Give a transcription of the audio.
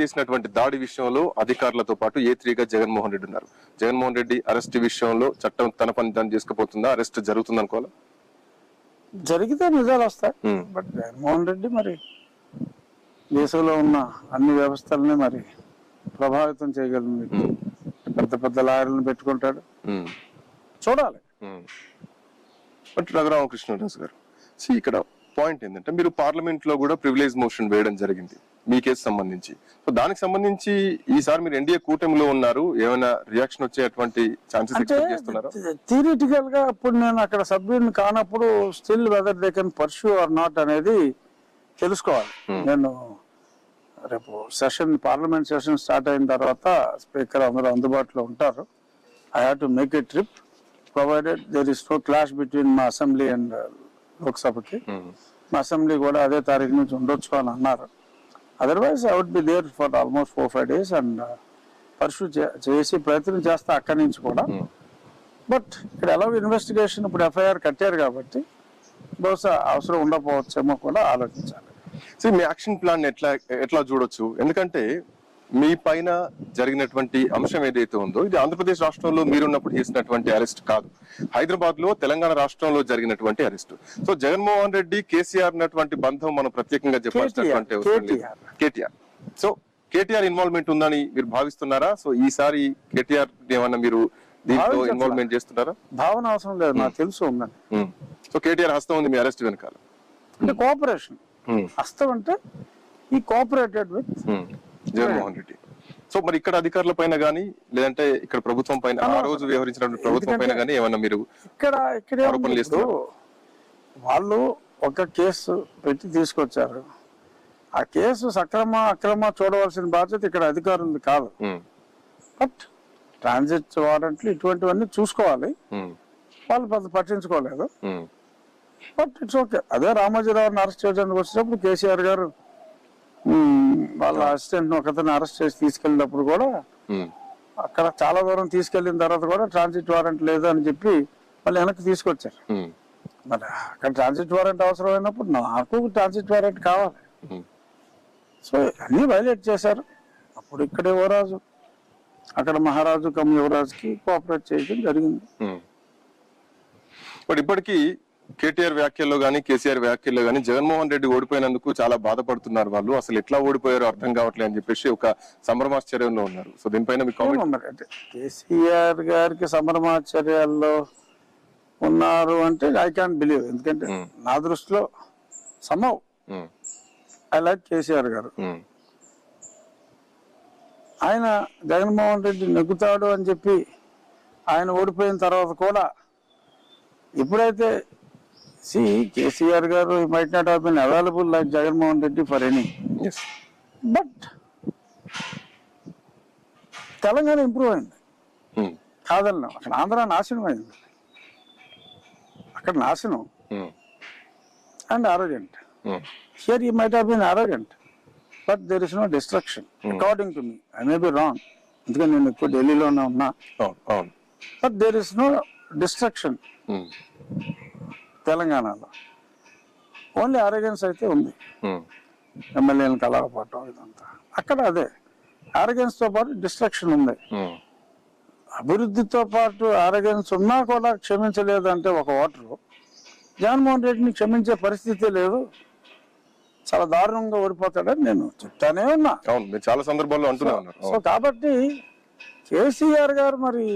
చేసినటువంటి దాడి విషయంలో అధికారులతో పాటు ఏ త్రీగా జగన్మోహన్ రెడ్డి ఉన్నారు. జగన్మోహన్ రెడ్డి అరెస్ట్ విషయంలో చట్టం తన పని దాన్ని చేసుకుపోతుందా? అరెస్ట్ జరుగుతుంది అనుకోవాలా? జరిగితే నిజాలు వస్తాయి. Hmm. బట్ జగన్మోహన్ రెడ్డి మరి దేశంలో ఉన్న అన్ని వ్యవస్థల్ని మరి ప్రభావితం చేయగలిగిన వ్యక్తి పెద్ద పెద్ద లాయర్లను పెట్టుకుంటాడు. ఉమ్, చూడాలి. బట్ రఘురామకృష్ణరాజు గారు. ఇక్కడ పాయింట్ ఏంటంటే మీరు పార్లమెంట్లో కూడా ప్రివిలేజ్ మోషన్ వేయడం జరిగింది మీ కేసు సంబంధించి. సో దానికి సంబంధించి ఈసారి మీరు ఎన్డీఏ కూటమిలో ఉన్నారు ఏమైనా రియాక్షన్ వచ్చేటువంటి ఛాన్సెస్ ఎక్స్పెక్ట్ చేస్తున్నారా? థియరిటికల్గా ఇప్పుడు నేను అక్కడ సభ్యుని కానప్పుడు still whether they can pursue or not అనేది తెలుసుకోవాలి. నేను రేపు సెషన్ పార్లమెంట్ సెషన్ స్టార్ట్ అయిన తర్వాత స్పీకర్ అందరూ అందుబాటులో ఉంటారు. I have to make a trip provided there is no clash between మా అసెంబ్లీ అండ్ లోక్సభకి. అసెంబ్లీ కూడా అదే తారీఖు నుంచి ఉండొచ్చు అని అన్నారు otherwise I would be there for almost four five days and pursue చేసి ప్రయత్నం చేస్తా అక్కడి నుంచి కూడా. బట్ ఇక్కడ ఎలా ఇన్వెస్టిగేషన్ ఇప్పుడు ఎఫ్ఐఆర్ కట్టారు కాబట్టి బహుశా అవసరం ఉండకపోవచ్చేమో కూడా ఆలోచించాలి. సో మీ యాక్షన్ ప్లాన్ ఎట్లా ఎట్లా చూడొచ్చు? ఎందుకంటే మీ పైన జరిగినటువంటి అంశం ఏదైతే ఉందో ఇది ఆంధ్రప్రదేశ్ రాష్ట్రంలో మీరున్నప్పుడు చేసినటువంటి అరెస్ట్ కాదు హైదరాబాద్లో తెలంగాణ రాష్ట్రంలో జరిగినటువంటి arrest so Jaganmohan Reddy KCR ఉన్నటువంటి బంధం మనం ప్రత్యేకంగా చెప్పాల్సినటువంటి అవసరం లేదు కేటీఆర్. సో కేటీఆర్ ఇన్వాల్వ్మెంట్ ఉందని మీరు భావిస్తున్నారా సో ఈసారి కేటీఆర్ ఏమన్నా మీరు దీంట్లో. ఇన్వాల్వ్మెంట్ చేస్తున్నారా భావన అవసరం లేదు నాకు తెలుసు ఉందని. సో కేటీఆర్ హస్తం ఉంది మీ అరెస్ట్ వెనకాల అంటే కోఆపరేషన్. హస్తం అంటే ఈ cooperated with. Jaganmohan Reddy. So మరి ఇక్కడ అధికారుల పైన గానీ లేదంటే ఇక్కడ ప్రభుత్వం పైన ఆ రోజు వ్యవహరించినటువంటి ప్రభుత్వం పైన గానీ ఏమన్నా మీరు ఇక్కడ ఇక్కడ వాళ్ళు ఒక కేసు పెట్టి తీసుకొచ్చారు. ఆ కేసు సక్రమ అక్రమ చూడవలసిన బాధ్యత ఇక్కడ అధికారులది కాదు. బట్ ట్రాన్సిట్ వారెంట్లు ఇటువంటివన్నీ చూసుకోవాలి. ఉమ్, వాళ్ళు పెద్ద పట్టించుకోలేదు. బట్ ఇట్స్ ఓకే అదే రామోజీరావుని అరెస్ట్ చేయడానికి వచ్చినప్పుడు కేసీఆర్ గారు వాళ్ళ అసిస్టెంట్ ఒకతను అరెస్ట్ చేసి తీసుకెళ్ళినప్పుడు కూడా అక్కడ చాలా దూరం తీసుకెళ్ళిన తర్వాత కూడా ట్రాన్సిట్ వారెంట్ లేదు అని చెప్పి మళ్ళీ వెనక్కి తీసుకొచ్చారు. మరి అక్కడ ట్రాన్సిట్ వారెంట్ అవసరమైనప్పుడు నాకు ట్రాన్సిట్ వారెంట్ కావాలి. సో అన్ని వైలేట్ చేశారు. అప్పుడు ఇక్కడ యువరాజు అక్కడ మహారాజు కమ్ యువరాజుకి కోఆపరేట్ చేయడం జరిగింది. బట్ ఇప్పటికీ కేటీఆర్ వ్యాఖ్యల్లో గానీ కేసీఆర్ వ్యాఖ్యల్లో గానీ జగన్మోహన్ రెడ్డి ఓడిపోయినందుకు చాలా బాధపడుతున్నారు వాళ్ళు. అసలు ఎట్లా ఓడిపోయారో అర్థం కావట్లేదు అని చెప్పేసి ఒక సంభ్రమాశ్చర్యంలో ఉన్నారు. సో దీనిపైన మీ కామెంట్? ఏమో మరి అంటే కేసీఆర్ గారికి సమరమాచర్యాల్లో ఉన్నారు అంటే ఐ క్యాన్ బిలీవ్ ఎందుకంటే. నా దృష్టిలో సమవ్ ఐ లైక్ కేసీఆర్ గారు. ఆయన జగన్మోహన్ రెడ్డి నెగ్గుతాడు అని చెప్పి ఆయన ఓడిపోయిన తర్వాత కూడా ఎప్పుడైతే C KCR garu might not have been available like Jaganmohan Reddy for any. Yes. But Telangana improve అయింది. ఉమ్, కాదన్నా అక్కడ ఆంధ్ర నాశనం అయింది. అక్కడ నాశనం. ఉమ్, and arrogant here you might have been arrogant but there is no destruction according to me I may be wrong ఎందుకంటే నేను ఎక్కువ ఢిల్లీలోనే ఉన్నా. But there is no destruction తెలంగాణలో. ఓన్లీ ఆరోగెన్స్ అయితే ఉంది. ఉమ్, ఎమ్మెల్యేలను కలవకపోవటం ఇదంతా. అక్కడ అదే. ఆరోగెన్స్తో పాటు డిస్ట్రక్షన్ ఉంది. ఉమ్, అభివృద్ధితో పాటు ఆరోగెన్స్ ఉన్నా కూడా క్షమించలేదు అంటే ఒక ఓటరు. జగన్మోహన్ రెడ్డిని క్షమించే పరిస్థితి లేదు. చాలా దారుణంగా ఓడిపోతాడని నేను చెప్తానే ఉన్నా. చాలా సందర్భాల్లో అంటూనే ఉన్నారు. సో. కాబట్టి కేసీఆర్ గారు మరి